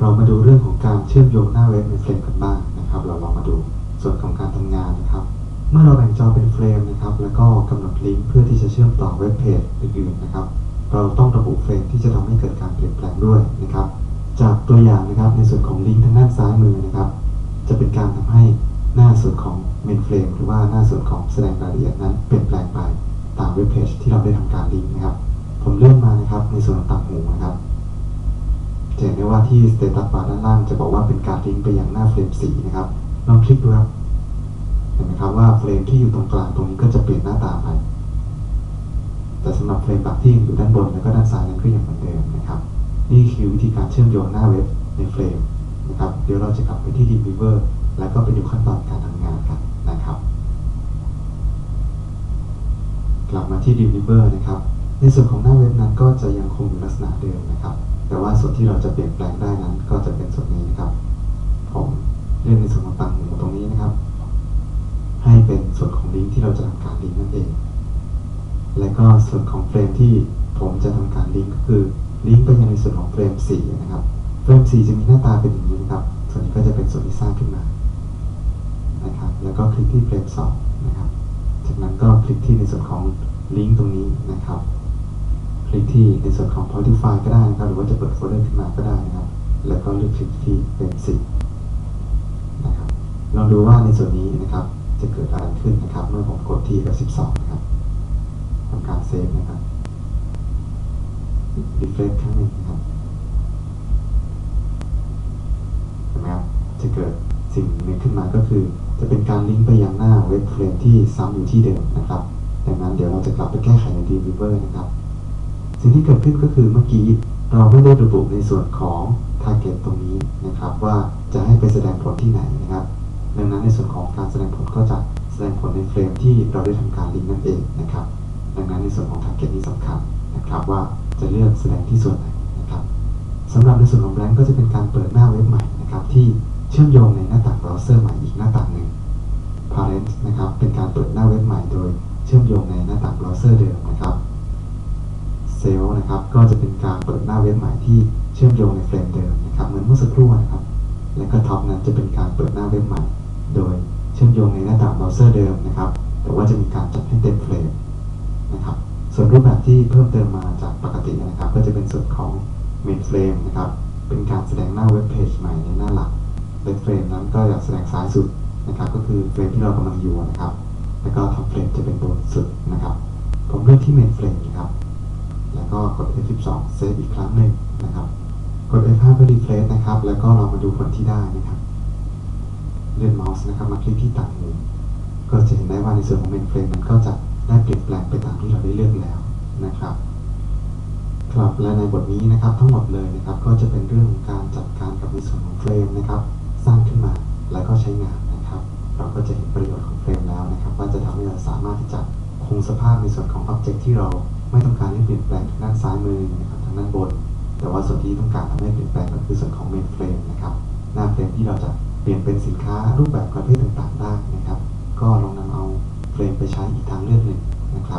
เรามาดูเรื่องของการเชื่อมโยงหน้าเว็บในเฟรมกันบ้างนะครับ เราลองมาดูส่วนของการทำงานนะครับ เมื่อเราแบ่งจอเป็นเฟรมนะครับ แล้วก็กำหนดลิงก์เพื่อที่จะเชื่อมต่อเว็บเพจอื่นๆนะครับ เราต้องระบุเฟรมที่จะทำให้เกิดการเปลี่ยนแปลงด้วยนะครับ จากตัวอย่างนะครับในส่วนของลิงก์ทางด้านซ้ายมือนะครับ จะเป็นการทำให้หน้าส่วนของเมนเฟรมหรือว่าหน้าส่วนของแสดงรายละเอียดนั้นเปลี่ยนแปลงไปตามเว็บเพจที่เราได้ทำการลิงก์นะครับ ผมเลื่อนมานะครับในส่วนต่าง จะเห็นได้ว่าที่ status bar ด้านล่างจะบอกว่าเป็นการลิงก์ไปยังหน้าเฟรม4นะครับลองคลิกดูครับเห็นไหมครับว่าเฟรมที่อยู่ตรงกลางตรงนี้ก็จะเปลี่ยนหน้าตาไป แต่สำหรับเฟรมหลักที่อยู่ด้านบนแล้วก็ด้านซ้ายนั้นก็ยังเหมือนเดิมนะครับ นี่คือวิธีการเชื่อมโยงหน้าเว็บในเฟรมนะครับเดี๋ยวเราจะกลับไปที่ Dreamweaver แล้วก็ไปดูขั้นตอนการทำงานกันนะครับ กลับมาที่ Dreamweaver นะครับในส่วนของหน้าเว็บนั้นก็จะยังคงอยู่ลักษณะเดิมนะครับ แต่ว่าส่วนที่เราจะเปลี่ยนแปลงได้นั้น ก็จะเป็นส่วนนี้นะครับ ผมเลื่อนในส่วนของต่างหูตรงนี้นะครับ ให้เป็นส่วนของลิงก์ที่เราจะทำการลิงก์นั่นเอง และก็ส่วนของเฟรมที่ผมจะทำการลิงก์ก็คือลิงก์ไปยังในส่วนของเฟรม4นะครับ เฟรม4จะมีหน้าตาเป็นอย่างนี้นะครับ ส่วนนี้ก็จะเป็นส่วนที่สร้างขึ้นมานะครับ แล้วก็คลิกที่เฟรม2นะครับ จากนั้นก็คลิกที่ในส่วนของลิงก์ตรงนี้นะครับ คลิกที่ในส่วนของ point to file ก็ได้นะครับ หรือว่าจะเปิดโฟลเดอร์ขึ้นมาก็ได้นะครับ แล้วก็เลือกคลิกที่เฟรม4นะครับ ลองดูว่าในส่วนนี้นะครับ จะเกิดอะไรขึ้นนะครับ เมื่อผมกดที่ F12 นะครับทำการเซฟนะครับรีเฟรชครั้งหนึ่งนะครับเห็นไหมครับ จะเกิดสิ่งหนึ่งขึ้นมาก็คือ จะเป็นการลิงก์ไปยังหน้าเว็บเฟรมที่ซ้ำอยู่ที่เดิมนะครับ ดังนั้นเดี๋ยวเราจะกลับไปแก้ไขใน Dreamweaver นะครับ สิ่งที่เกิดขึ้นก็คือเมื่อกี้เราไม่ได้ระบุในส่วนของ target ตรงนี้นะครับว่าจะให้ไปแสดงผลที่ไหนนะครับ ดังนั้นในส่วนของการแสดงผลก็จะแสดงผลในเฟรมที่เราได้ทำการลิงก์นั่นเองนะครับ ดังนั้นในส่วนของ target นี้สำคัญนะครับว่าจะเลือกแสดงที่ส่วนไหนนะครับสำหรับในส่วนของ blank ก็จะเป็นการเปิดหน้าเว็บใหม่นะครับที่เชื่อมโยงในหน้าต่างเบราว์เซอร์ใหม่อีกหน้าต่างหนึ่ง parent นะครับเป็นการเปิดหน้าเว็บใหม่โดยเชื่อมโยงในหน้าต่างเบราว์เซอร์เดิมนะครับ เซลล์นะครับ ก็จะเป็นการเปิดหน้าเว็บใหม่ที่เชื่อมโยงในเฟรมเดิมนะครับ เหมือนเมื่อสักครู่นะครับ และก็ท็อปนั้นจะเป็นการเปิดหน้าเว็บใหม่ โดยเชื่อมโยงในหน้าต่างเบราว์เซอร์เดิมนะครับ แต่ว่าจะมีการจัดให้เต็มเฟรมนะครับ ส่วนรูปแบบที่เพิ่มเติมมาจากปกตินะครับ ก็จะเป็นส่วนของ main frame นะครับ เป็นการแสดงหน้าเว็บเพจใหม่ในหน้าหลัก red frame นั้นก็จะแสดงซ้ายสุดนะครับ ก็คือเฟรมที่เรากำลังอยู่นะครับ แล้วก็ top frame จะเป็นบนสุดนะครับ ผมเลือกที่ main frame นะครับ แล้วก็กด F12 เซฟอีกครั้งหนึ่งนะครับ กด F5 เพื่อ refresh นะครับ แล้วก็เรามาดูผลที่ได้นะครับ เลื่อนเมาส์นะครับมาคลิกที่ต่างหูก็จะเห็นได้ว่าในส่วนของ main frame มันก็จะได้เปลี่ยนแปลงไปตามที่เราได้เลือกแล้วนะครับครับและในบทนี้นะครับทั้งหมดเลยนะครับ ก็จะเป็นเรื่องของการจัดการกับในส่วนของเฟรมนะครับ สร้างขึ้นมาแล้วก็ใช้งานนะครับ เราก็จะเห็นประโยชน์ของเฟรมแล้วนะครับ ว่าจะทำให้เราสามารถที่จะคงสภาพในส่วนของ Object ที่เรา ไม่ต้องการให้เปลี่ยนแปลงทางด้านซ้ายมือนะครับทางด้านบน แต่ว่าส่วนที่ต้องการทำให้เปลี่ยนแปลงก็คือส่วนของเมนเฟรมนะครับหน้าเฟรมที่เราจะเปลี่ยนเป็นสินค้ารูปแบบประเภทต่างๆได้นะครับ ก็ลองนำเอาเฟรมไปใช้อีกทางเลือกหนึ่งนะครับ